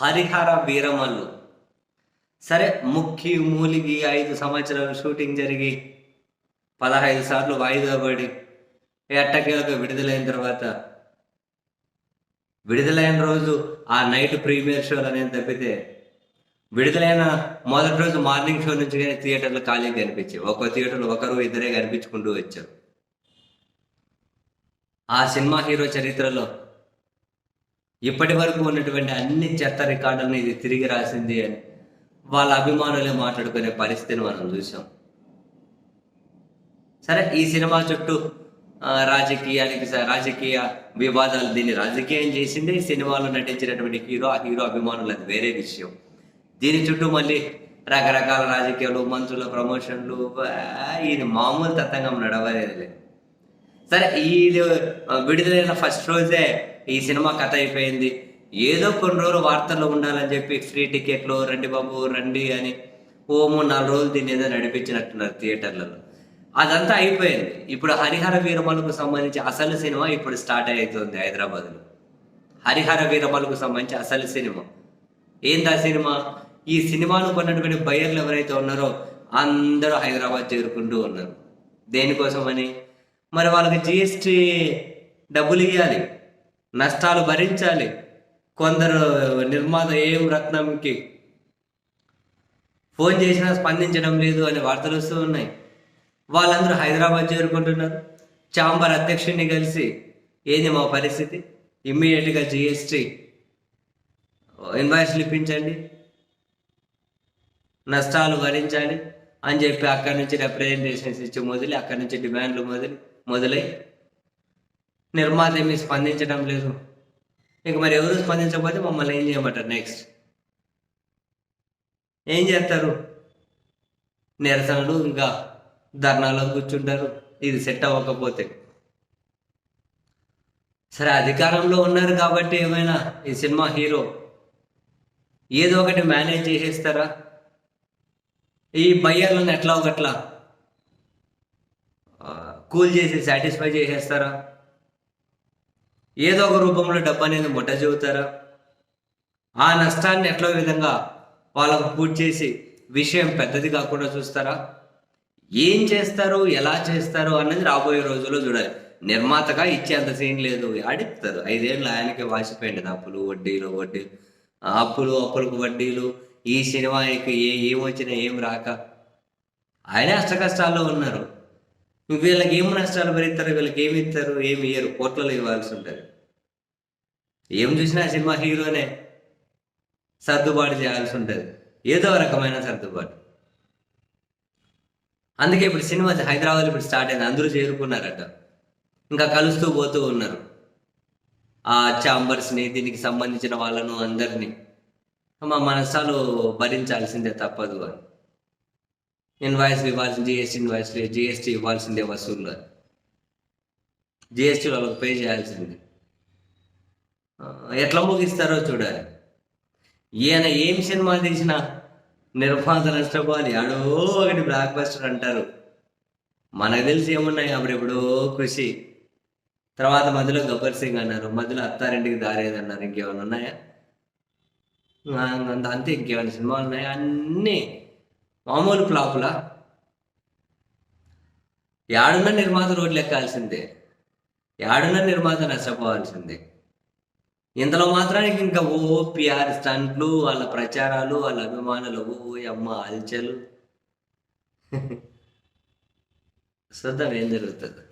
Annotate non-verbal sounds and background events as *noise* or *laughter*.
హరిహర వీరమల్లు. సరే ముక్కి మూలిగి ఐదు సంవత్సరాలు షూటింగ్ జరిగి పదహైదు సార్లు వాయిదా పడి ఎట్టకేలకు విడుదలైన తర్వాత విడుదలైన రోజు ఆ నైట్ ప్రీమియర్ షోలు అనేది తప్పితే విడుదలైన మొదటి రోజు మార్నింగ్ షో నుంచి కానీ థియేటర్లు ఖాళీ కనిపించాయి ఒక్కో థియేటర్లో ఒకరు ఇద్దరే కనిపించుకుంటూ వచ్చారు. ఆ సినిమా హీరో చరిత్రలో ఇప్పటి వరకు ఉన్నటువంటి అన్ని చెత్త రికార్డులను ఇది తిరిగి రాసింది అని వాళ్ళ అభిమానులే మాట్లాడుకునే పరిస్థితిని మనం చూసాం సరే ఈ సినిమా చుట్టూ రాజకీయానికి రాజకీయ వివాదాలు దీన్ని రాజకీయం చేసింది ఈ సినిమాలో నటించినటువంటి హీరో ఆ హీరో అభిమానులు అది వేరే విషయం. దీని చుట్టూ మళ్ళీ రకరకాల రాజకీయాలు మంత్రుల ప్రమోషన్లు ఇది మామూలు తత్తంగం నడవలేదులే. సరే ఇది విడుదలైన ఫస్ట్ రోజే ఈ సినిమా కథ అయిపోయింది. ఏదో కొన్ని రోజులు వార్తల్లో ఉండాలని చెప్పి ఫ్రీ టికెట్లు రండి బాబు రండి అని ఓ మూడు నాలుగు రోజులు దీన్ని ఏదో నడిపించినట్టున్నారు థియేటర్లలో. అదంతా అయిపోయింది. ఇప్పుడు హరిహర వీరమలకు సంబంధించి అసలు సినిమా ఇప్పుడు స్టార్ట్ అవుతుంది హైదరాబాద్లో. హరిహర వీరమలకు సంబంధించి అసలు సినిమా. ఏందా సినిమా? ఈ సినిమాను కొన్నటువంటి బయర్లు ఎవరైతే ఉన్నారో అందరూ హైదరాబాద్ చేరుకుంటూ ఉన్నారు. దేనికోసమని? మరి వాళ్ళకి జిఎస్టి డబ్బులు ఇవ్వాలి నష్టాలు భరించాలి. కొందరు నిర్మాత ఏం రత్నంకి ఫోన్ చేసినా స్పందించడం లేదు అనే వార్తలు వస్తూ ఉన్నాయి. వాళ్ళందరూ హైదరాబాద్ చేరుకుంటున్నారు. చాంబర్ అధ్యక్షుడిని కలిసి ఏంది మా పరిస్థితి? ఇమ్మీడియట్గా జిఎస్టీ ఇన్వాయిస్లు ఇప్పించండి నష్టాలు భరించాలి అని చెప్పి అక్కడి నుంచి రిప్రజెంటేషన్స్ ఇచ్చి మొదలు అక్కడి నుంచి డిమాండ్లు మొదలు మొదలై నిర్మాత ఏమీ స్పందించడం లేదు. ఇంక మరి ఎవరు స్పందించకపోతే మమ్మల్ని ఏం చేయమంటారు నెక్స్ట్ ఏం చేస్తారు? నిరసనలు ఇంకా ధర్నాలో కూర్చుంటారు. ఇది సెట్ అవ్వకపోతే. సరే అధికారంలో ఉన్నారు కాబట్టి ఏమైనా ఈ సినిమా హీరో ఏదో ఒకటి మేనేజ్ చేసేస్తారా? ఈ బయ్యర్లను ఎట్లా ఒకట్లా కూల్ చేసి సాటిస్ఫై చేసేస్తారా? ఏదో ఒక రూపంలో డబ్బు అనేది ముట్ట చెబుతారా? ఆ నష్టాన్ని ఎట్లా విధంగా వాళ్ళకు పూర్తి చేసి విషయం పెద్దది కాకుండా చూస్తారా? ఏం చేస్తారు? ఎలా చేస్తారు? అనేది రాబోయే రోజుల్లో చూడాలి. నిర్మాతగా ఇచ్చేంత సీన్ లేదు. అడుగుతారు ఐదేళ్ళు ఆయనకి వాసిపోయింది. అప్పులు వడ్డీలు వడ్డీలు అప్పులు అప్పులకు వడ్డీలు. ఈ సినిమాకి ఏ ఏం వచ్చినా ఏం రాక. ఆయనే అష్ట కష్టాల్లో ఉన్నారు. వీళ్ళకి ఏం నష్టాలు భరిస్తారు? వీళ్ళకి ఏమి ఇస్తారు? ఏమి ఇయ్యరు? కోట్లలో ఇవ్వాల్సి ఉంటుంది. ఏం చూసినా సినిమా హీరోనే సర్దుబాటు చేయాల్సి ఉంటుంది. ఏదో రకమైన సర్దుబాటు. అందుకే ఇప్పుడు సినిమా హైదరాబాద్ ఇప్పుడు స్టార్ట్ అయింది. అందరూ చేరుకున్నారట. ఇంకా కలుస్తూ పోతూ ఉన్నారు. ఆ ఛాంబర్స్ని దీనికి సంబంధించిన వాళ్ళను అందరినీ. మా మనసాలు భరించాల్సిందే తప్పదు అని. ఇన్వాయిస్ ఇవ్వాల్సింది జిఎస్టీ ఇన్వాయిస్ జిఎస్టీ ఇవ్వాల్సిందే వసూల్లో జిఎస్టీ వాళ్ళకి పే చేయాల్సిందే. ఎట్లా ముగిస్తారో చూడాలి. ఈయన ఏం సినిమా తీసినా నిర్మాత నష్టపోవాలి. ఆడో ఒకటి బ్లాక్ బస్టర్ అంటారు. మనకు తెలిసి ఏమున్నాయి? అప్పుడు ఎప్పుడో కృషి. తర్వాత మధ్యలో గబ్బర్ సింగ్ అన్నారు. మధ్యలో అత్తారింటికి దారేది అన్నారు. ఇంకేమైనా ఉన్నాయా? అంత అంతే ఇంకేమైనా సినిమాలు ఉన్నాయా? అన్నీ మామూలు ఫ్లాపులా యాడున్న నిర్మాత రోడ్లు ఎక్కాల్సిందే యాడున్న నిర్మాత నష్టపోవాల్సిందే. ఇంతలో మాత్రానికి ఇంకా ఓ పిఆర్ స్టంట్లు వాళ్ళ ప్రచారాలు వాళ్ళ అభిమానులు ఓ అమ్మ అల్చలు. *laughs* చూద్దాం ఏం జరుగుతుంది?